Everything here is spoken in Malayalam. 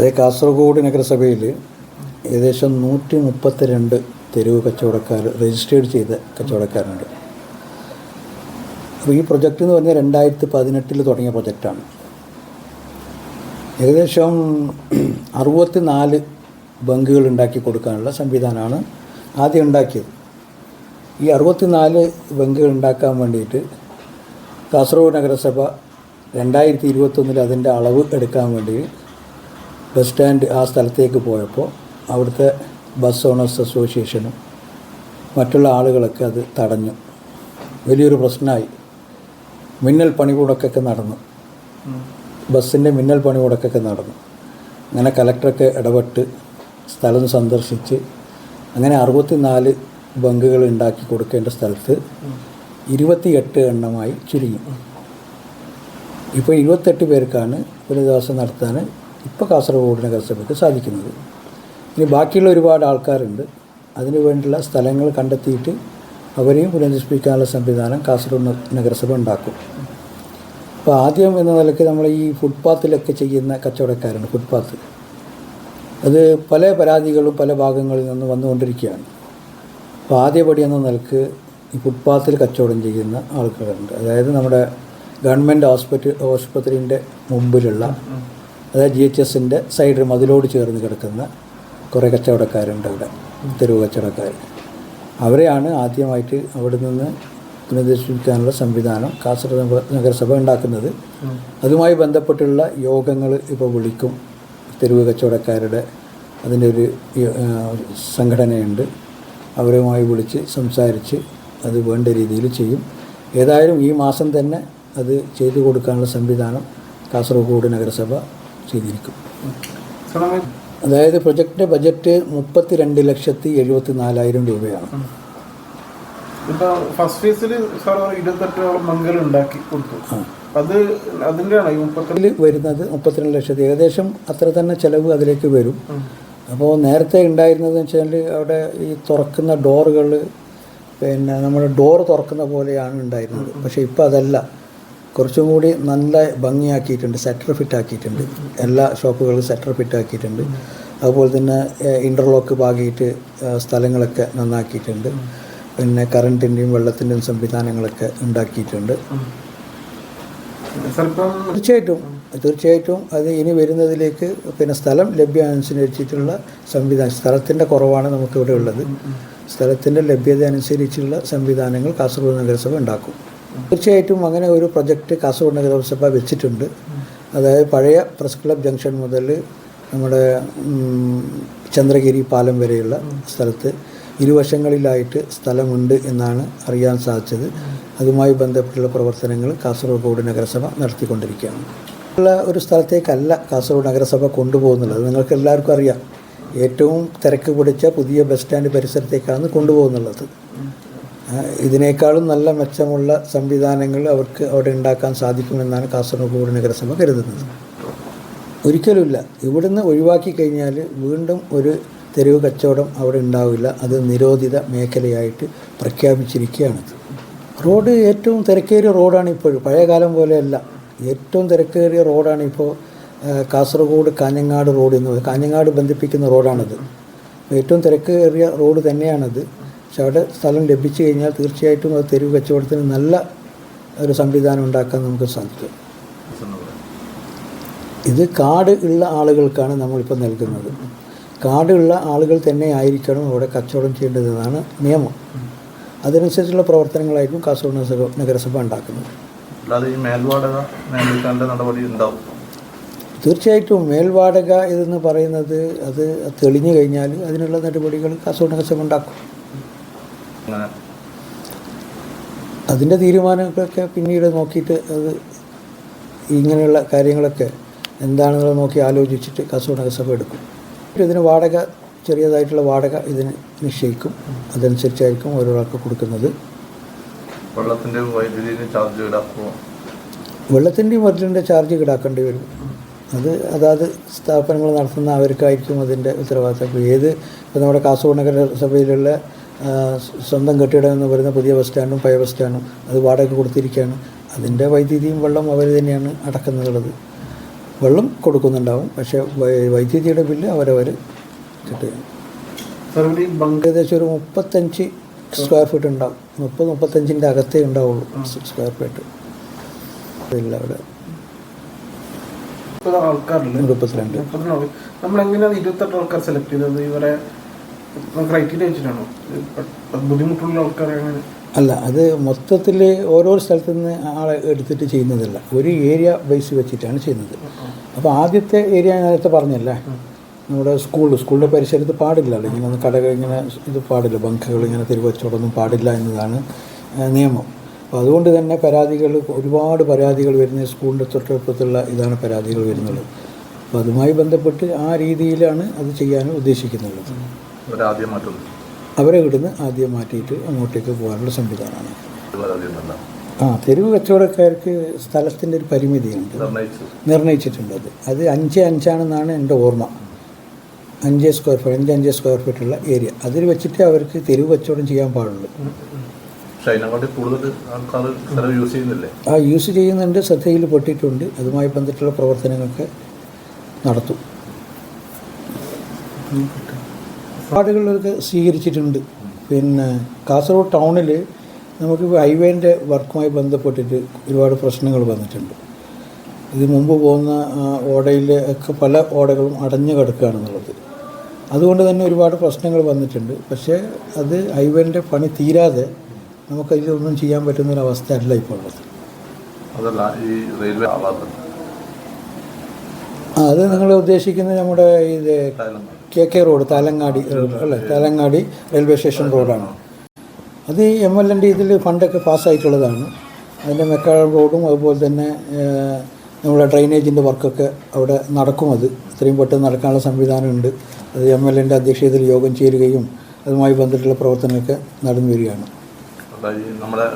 അതേ കാസർഗോഡ് നഗരസഭയിൽ ഏകദേശം നൂറ്റി മുപ്പത്തി രണ്ട് തെരുവ് കച്ചവടക്കാർ രജിസ്റ്റേർഡ് ചെയ്ത കച്ചവടക്കാരുണ്ട്. അപ്പോൾ ഈ പ്രൊജക്റ്റ് എന്ന് പറഞ്ഞാൽ രണ്ടായിരത്തി പതിനെട്ടിൽ തുടങ്ങിയ പ്രൊജക്റ്റാണ് ഏകദേശം അറുപത്തി നാല് ബങ്കുകൾ ഉണ്ടാക്കി കൊടുക്കാനുള്ള സംവിധാനമാണ് ആദ്യം ഉണ്ടാക്കിയത്. ഈ അറുപത്തിനാല് ബങ്കുകൾ ഉണ്ടാക്കാൻ വേണ്ടിയിട്ട് കാസർഗോഡ് നഗരസഭ രണ്ടായിരത്തി ഇരുപത്തൊന്നിൽ അതിന്റെ അളവ് എടുക്കാൻ വേണ്ടി ബസ് സ്റ്റാൻഡ് ആ സ്ഥലത്തേക്ക് പോയപ്പോൾ അവിടുത്തെ ബസ് ഓണേഴ്സ് അസോസിയേഷനും മറ്റുള്ള ആളുകളൊക്കെ അത് തടഞ്ഞു. വലിയൊരു പ്രശ്നമായി. മിന്നൽ പണിമുടക്കൊക്കെ നടന്നു. ബസ്സിന്റെ മിന്നൽ പണിമുടക്കൊക്കെ നടന്നു. അങ്ങനെ കലക്ടറൊക്കെ ഇടപെട്ട് സ്ഥലം സന്ദർശിച്ച് അങ്ങനെ അറുപത്തിനാല് ബങ്കുകൾ ഉണ്ടാക്കി കൊടുക്കേണ്ട സ്ഥലത്ത് ഇരുപത്തിയെട്ട് എണ്ണമായി ചുരുങ്ങി. ഇപ്പോൾ ഇരുപത്തെട്ട് പേർക്കാണ് ഒരു ദിവസം നടത്താൻ ഇപ്പോൾ കാസർഗോഡ് നഗരസഭയ്ക്ക് സാധിക്കുന്നത്. ഇനി ബാക്കിയുള്ള ഒരുപാട് ആൾക്കാരുണ്ട്. അതിനു വേണ്ടിയുള്ള സ്ഥലങ്ങൾ കണ്ടെത്തിയിട്ട് അവരെയും പുനരുദ്ധരിപ്പിക്കാനുള്ള സംവിധാനം കാസർഗോഡ് നഗരസഭ ഉണ്ടാക്കും. അപ്പോൾ ആദ്യം എന്ന നിലയ്ക്ക് നമ്മൾ ഈ ഫുട്പാത്തിലൊക്കെ ചെയ്യുന്ന കച്ചവടക്കാരാണ് ഫുട്പാത്ത് അത് പല പരാതികളും പല ഭാഗങ്ങളിൽ നിന്ന് വന്നുകൊണ്ടിരിക്കുകയാണ്. അപ്പോൾ ആദ്യപടി എന്ന നിലയ്ക്ക് ഈ ഫുട്പാത്തിൽ കച്ചവടം ചെയ്യുന്ന ആൾക്കാരുണ്ട്. അതായത് നമ്മുടെ ഗവൺമെന്റ് ഹോസ്പിറ്റൽ ആശുപത്രിന്റെ മുമ്പിലുള്ള അതായത് ജി എച്ച് എസിന്റെ സൈഡിൽ മതിലോട് ചേർന്ന് കിടക്കുന്ന കുറേ കച്ചവടക്കാരുണ്ട് ഇവിടെ തെരുവ് കച്ചവടക്കാർ അവരെയാണ് ആദ്യമായിട്ട് അവിടെ നിന്ന് പുനർദർശിപ്പിക്കാനുള്ള സംവിധാനം കാസർഗോഡ് നഗരസഭ ഉണ്ടാക്കുന്നത്. അതുമായി ബന്ധപ്പെട്ടുള്ള യോഗങ്ങൾ ഇപ്പോൾ വിളിക്കും. തെരുവ് കച്ചവടക്കാരുടെ അതിന്റെ ഒരു സംഘടനയുണ്ട്. അവരുമായി വിളിച്ച് സംസാരിച്ച് അത് വേണ്ട രീതിയിൽ ചെയ്യും. ഏതായാലും ഈ മാസം തന്നെ അത് ചെയ്തു കൊടുക്കാനുള്ള സംവിധാനം കാസർഗോഡ് നഗരസഭ ചെയ്തിരിക്കും. അതായത് പ്രൊജക്റ്റിന്റെ ബജറ്റ് മുപ്പത്തി രണ്ട് ലക്ഷത്തി എഴുപത്തി നാലായിരം രൂപയാണ് ഇപ്പൊ ഫസ്റ്റ് ഫേസിൽ സാർ ഇരുപത്തെട്ടോളം ഉണ്ടാക്കി കൊടുത്തു. അത് വരുന്നത് മുപ്പത്തിരണ്ട് ലക്ഷത്തി. ഏകദേശം അത്ര തന്നെ ചിലവ് അതിലേക്ക് വരും. അപ്പോൾ നേരത്തെ ഉണ്ടായിരുന്നതെന്ന് വെച്ചാൽ അവിടെ ഈ തുറക്കുന്ന ഡോറുകൾ പിന്നെ നമ്മൾ ഡോർ തുറക്കുന്ന പോലെയാണ് ഉണ്ടായിരുന്നത് പക്ഷേ ഇപ്പോൾ അതല്ല. കുറച്ചും കൂടി നല്ല ഭംഗിയാക്കിയിട്ടുണ്ട് സെറ്റർ ഫിറ്റ് ആക്കിയിട്ടുണ്ട്. എല്ലാ ഷോപ്പുകളിലും സെറ്റർ ഫിറ്റ് ആക്കിയിട്ടുണ്ട്. അതുപോലെ തന്നെ ഇന്റർലോക്ക് പാകിയിട്ട് സ്ഥലങ്ങളൊക്കെ നന്നാക്കിയിട്ടുണ്ട്. പിന്നെ കറണ്ടിന്റെയും വെള്ളത്തിന്റെയും സംവിധാനങ്ങളൊക്കെ ഉണ്ടാക്കിയിട്ടുണ്ട്. തീർച്ചയായിട്ടും തീർച്ചയായിട്ടും അത് ഇനി വരുന്നതിലേക്ക് പിന്നെ സ്ഥലം ലഭ്യമനുസരിച്ചിട്ടുള്ള സംവിധാനം സ്ഥലത്തിന്റെ കുറവാണ് നമുക്കിവിടെ ഉള്ളത്. സ്ഥലത്തിന്റെ ലഭ്യത അനുസരിച്ചുള്ള സംവിധാനങ്ങൾ കാസർഗോഡ് നഗരസഭ ഉണ്ടാക്കും. തീർച്ചയായിട്ടും അങ്ങനെ ഒരു പ്രൊജക്റ്റ് കാസർഗോഡ് നഗരസഭ വെച്ചിട്ടുണ്ട്. അതായത് പഴയ പ്രസ് ക്ലബ് ജംഗ്ഷൻ മുതൽ നമ്മുടെ ചന്ദ്രഗിരി പാലം വരെയുള്ള സ്ഥലത്ത് ഇരുവശങ്ങളിലായിട്ട് സ്ഥലമുണ്ട് എന്നാണ് അറിയാൻ സാധിച്ചത്. അതുമായി ബന്ധപ്പെട്ടുള്ള പ്രവർത്തനങ്ങൾ കാസർഗോഡ് നഗരസഭ നടത്തിക്കൊണ്ടിരിക്കുകയാണ്. ഉള്ള ഒരു സ്ഥലത്തേക്കല്ല കാസർഗോഡ് നഗരസഭ കൊണ്ടുപോകുന്നുള്ളത്. നിങ്ങൾക്ക് എല്ലാവർക്കും അറിയാം. ഏറ്റവും തിരക്ക് പിടിച്ച പുതിയ ബസ് സ്റ്റാൻഡ് പരിസരത്തേക്കാണ് കൊണ്ടുപോകുന്നുള്ളത്. ഇതിനേക്കാളും നല്ല മെച്ചമുള്ള സംവിധാനങ്ങൾ അവർക്ക് അവിടെ ഉണ്ടാക്കാൻ സാധിക്കുമെന്നാണ് കാസർഗോഡ് നഗരസഭ കരുതുന്നത്. ഒരിക്കലുമില്ല. ഇവിടുന്ന് ഒഴിവാക്കി കഴിഞ്ഞാൽ വീണ്ടും ഒരു തെരുവ് കച്ചവടം അവിടെ ഉണ്ടാവില്ല. അത് നിരോധിത മേഖലയായിട്ട് പ്രഖ്യാപിച്ചിരിക്കുകയാണ്. റോഡ് ഏറ്റവും തിരക്കേറിയ റോഡാണ് ഇപ്പോഴും പഴയകാലം പോലെയല്ല. ഏറ്റവും തിരക്കേറിയ റോഡാണ് ഇപ്പോൾ കാസർഗോഡ് കാഞ്ഞങ്ങാട് റോഡ് എന്ന് കാഞ്ഞങ്ങാട് ബന്ധിപ്പിക്കുന്ന റോഡാണത്. ഏറ്റവും തിരക്കേറിയ റോഡ് തന്നെയാണത്. പക്ഷെ അവിടെ സ്ഥലം ലഭിച്ചു കഴിഞ്ഞാൽ തീർച്ചയായിട്ടും അത് തെരുവ് കച്ചവടത്തിന് നല്ല ഒരു സംവിധാനം ഉണ്ടാക്കാൻ നമുക്ക് സാധിക്കും. ഇത് കാട് ഉള്ള ആളുകൾക്കാണ് നമ്മളിപ്പോൾ നൽകുന്നത്. കാട് ഉള്ള ആളുകൾ തന്നെ ആയിരിക്കണം അവിടെ കച്ചവടം ചെയ്യേണ്ടതെന്നാണ് നിയമം. അതനുസരിച്ചുള്ള പ്രവർത്തനങ്ങളായിരിക്കും കാസർഗോഡ് നഗരസഭ- നഗരസഭ ഉണ്ടാക്കുന്നത്. അല്ലാതെ ഈ മേൽവാടക നടപടി ഉണ്ടാവും. തീർച്ചയായിട്ടും മേൽവാടക ഇതെന്ന് പറയുന്നത് അത് തെളിഞ്ഞു കഴിഞ്ഞാൽ അതിനുള്ള നടപടികൾ കാസർഗോഡ് നഗരസഭ ഉണ്ടാക്കും. അതിന്റെ തീരുമാനങ്ങളൊക്കെ പിന്നീട് നോക്കിയിട്ട് അത് ഇങ്ങനെയുള്ള കാര്യങ്ങളൊക്കെ എന്താണെന്നുള്ളത് നോക്കി ആലോചിച്ചിട്ട് കാസർഗോഡ് നഗരസഭ എടുക്കും. ഇതിന് വാടക ചെറിയതായിട്ടുള്ള വാടക ഇതിന് നിശ്ചയിക്കും. അതനുസരിച്ചായിരിക്കും ഓരോരാൾക്ക് കൊടുക്കുന്നത്. വെള്ളത്തിന്റെ വൈദ്യുതിന് ചാർജ് ഈടാക്കുമോ വെള്ളത്തിന്റെയും വൈദ്യുതിന്റെ ചാർജ് ഈടാക്കേണ്ടി വരും. അത് അതാത് സ്ഥാപനങ്ങൾ നടത്തുന്ന അവർക്കായിരിക്കും അതിന്റെ ഉത്തരവാദിത്തം. ഏത് ഇപ്പോൾ നമ്മുടെ കാസർഗോഡ് നഗരസഭയിലുള്ള സ്വന്തം കെട്ടിടം എന്ന് പറയുന്ന പുതിയ ബസ് സ്റ്റാൻഡും പഴയ ബസ് സ്റ്റാൻഡും അത് വാടക കൊടുത്തിരിക്കുകയാണ്. അതിന്റെ വൈദ്യുതിയും വെള്ളം അവർ തന്നെയാണ് അടക്കുന്നുള്ളത്. വെള്ളം കൊടുക്കുന്നുണ്ടാവും പക്ഷേ വൈദ്യുതിയുടെ ബില്ല് അവരവർ കിട്ടുകയാണ് ഏകദേശം ഒരു മുപ്പത്തഞ്ച് സ്ക്വയർ ഫീറ്റ് ഉണ്ടാവും. മുപ്പത് മുപ്പത്തഞ്ചിന്റെ അകത്തേ ഉണ്ടാവുള്ളൂ സ്ക്വയർ ഫീറ്റ്. ഇല്ല അവിടെ. ആൾക്കാരുണ്ട് ആൾക്കാരില്ല? മുപ്പത്തിരണ്ട്. മുപ്പത്തിരണ്ട് നമ്മൾ എങ്ങനെയാണ് ഇരുപത്തെട്ട് ആൾക്കാർ സെലക്ട് ചെയ്തത്? ഇവരെ ക്രൈറ്റീരിയ വെച്ചിട്ടാണോ ഇത് ബുദ്ധിമുട്ടുള്ള ആൾക്കാരെ അങ്ങനെ അല്ല അത് മൊത്തത്തിൽ ഓരോ സ്ഥലത്തു നിന്ന് ആളെ എടുത്തിട്ട് ചെയ്യുന്നതല്ല. ഒരു ഏരിയ ബേസ് വെച്ചിട്ടാണ് ചെയ്യുന്നത്. അപ്പോൾ ആദ്യത്തെ ഏരിയ നേരത്തെ പറഞ്ഞല്ലേ? നമ്മുടെ സ്കൂൾ സ്കൂളിന്റെ പരിസരത്ത് പാടില്ലല്ലോ ഇങ്ങനെ കടകൾ ഇങ്ങനെ ഇത് പാടില്ല. ബങ്കുകൾ ഇങ്ങനെ തിരുവച്ചോടൊന്നും പാടില്ല എന്നതാണ് നിയമം. അപ്പോൾ അതുകൊണ്ട് തന്നെ പരാതികൾ ഒരുപാട് പരാതികൾ വരുന്ന സ്കൂളിന്റെ തൊട്ടടുത്തുള്ള ഇതാണ് പരാതികൾ വരുന്നത്. അപ്പോൾ അതുമായി ബന്ധപ്പെട്ട് ആ രീതിയിലാണ് അത് ചെയ്യാൻ ഉദ്ദേശിക്കുന്നത്. ഒരാദ്യം മാറ്റുന്നു അവരെ ഇവിടുന്ന് ആദ്യം മാറ്റിയിട്ട് അങ്ങോട്ടേക്ക് പോകാനുള്ള സംവിധാനമാണ്. ആ തെരുവ് കച്ചവടക്കാർക്ക് സ്ഥലത്തിന്റെ ഒരു പരിമിതിയുണ്ട്. നിർണയിച്ചു. നിർണയിച്ചിട്ടുണ്ട് അത്. അത് അഞ്ച് അഞ്ചാണെന്നാണ് എന്റെ ഓർമ്മ. അഞ്ച് സ്ക്വയർ ഫീറ്റ് അഞ്ച് അഞ്ച് സ്ക്വയർ ഫീറ്റുള്ള ഏരിയ. അതിൽ വെച്ചിട്ട് അവർക്ക് തെരുവ് കച്ചവടം ചെയ്യാൻ പാടുള്ളൂ. ആ യൂസ് ചെയ്യുന്നുണ്ട് ശ്രദ്ധയിൽ പെട്ടിട്ടുണ്ട്. അതുമായി ബന്ധപ്പെട്ടുള്ള പ്രവർത്തനങ്ങളൊക്കെ നടത്തും. പാടുകളൊക്കെ സ്വീകരിച്ചിട്ടുണ്ട്. പിന്നെ കാസർഗോഡ് ടൗണിൽ നമുക്ക് ഹൈവേന്റെ വർക്കുമായി ബന്ധപ്പെട്ടിട്ട് ഒരുപാട് പ്രശ്നങ്ങൾ വന്നിട്ടുണ്ട്. ഇത് മുമ്പ് പോകുന്ന ഓടയിൽ ഒക്കെ പല ഓടകളും അടഞ്ഞു കിടക്കുകയാണെന്നുള്ളത്. അതുകൊണ്ട് തന്നെ ഒരുപാട് പ്രശ്നങ്ങൾ വന്നിട്ടുണ്ട്. പക്ഷേ അത് ഹൈവേന്റെ പണി തീരാതെ നമുക്ക് നമുക്കതിലൊന്നും ചെയ്യാൻ പറ്റുന്നൊരവസ്ഥ അല്ല ഇപ്പോൾ ഉള്ളത് അതല്ല ഈ റെയിൽവേ അത് നിങ്ങൾ ഉദ്ദേശിക്കുന്നത് നമ്മുടെ ഇത് കെ കെ റോഡ് താലങ്ങാടി അല്ലേ താലങ്ങാടി റെയിൽവേ സ്റ്റേഷൻ റോഡാണ്. അത് എം എൽ എന്റെ ഇതിൽ ഫണ്ടൊക്കെ പാസ്സായിട്ടുള്ളതാണ്. അതിന്റെ മെക്കാളം റോഡും അതുപോലെ തന്നെ നമ്മുടെ ഡ്രൈനേജിന്റെ വർക്കൊക്കെ അവിടെ നടക്കും അത്. ഇത്രയും പെട്ടെന്ന് നടക്കാനുള്ള സംവിധാനമുണ്ട്. അത് എം എൽ എന്റെ അധ്യക്ഷതയിൽ യോഗം ചേരുകയും അതുമായി ബന്ധപ്പെട്ടുള്ള പ്രവർത്തനമൊക്കെ നടന്നു വരികയാണ്. നമ്മുടെ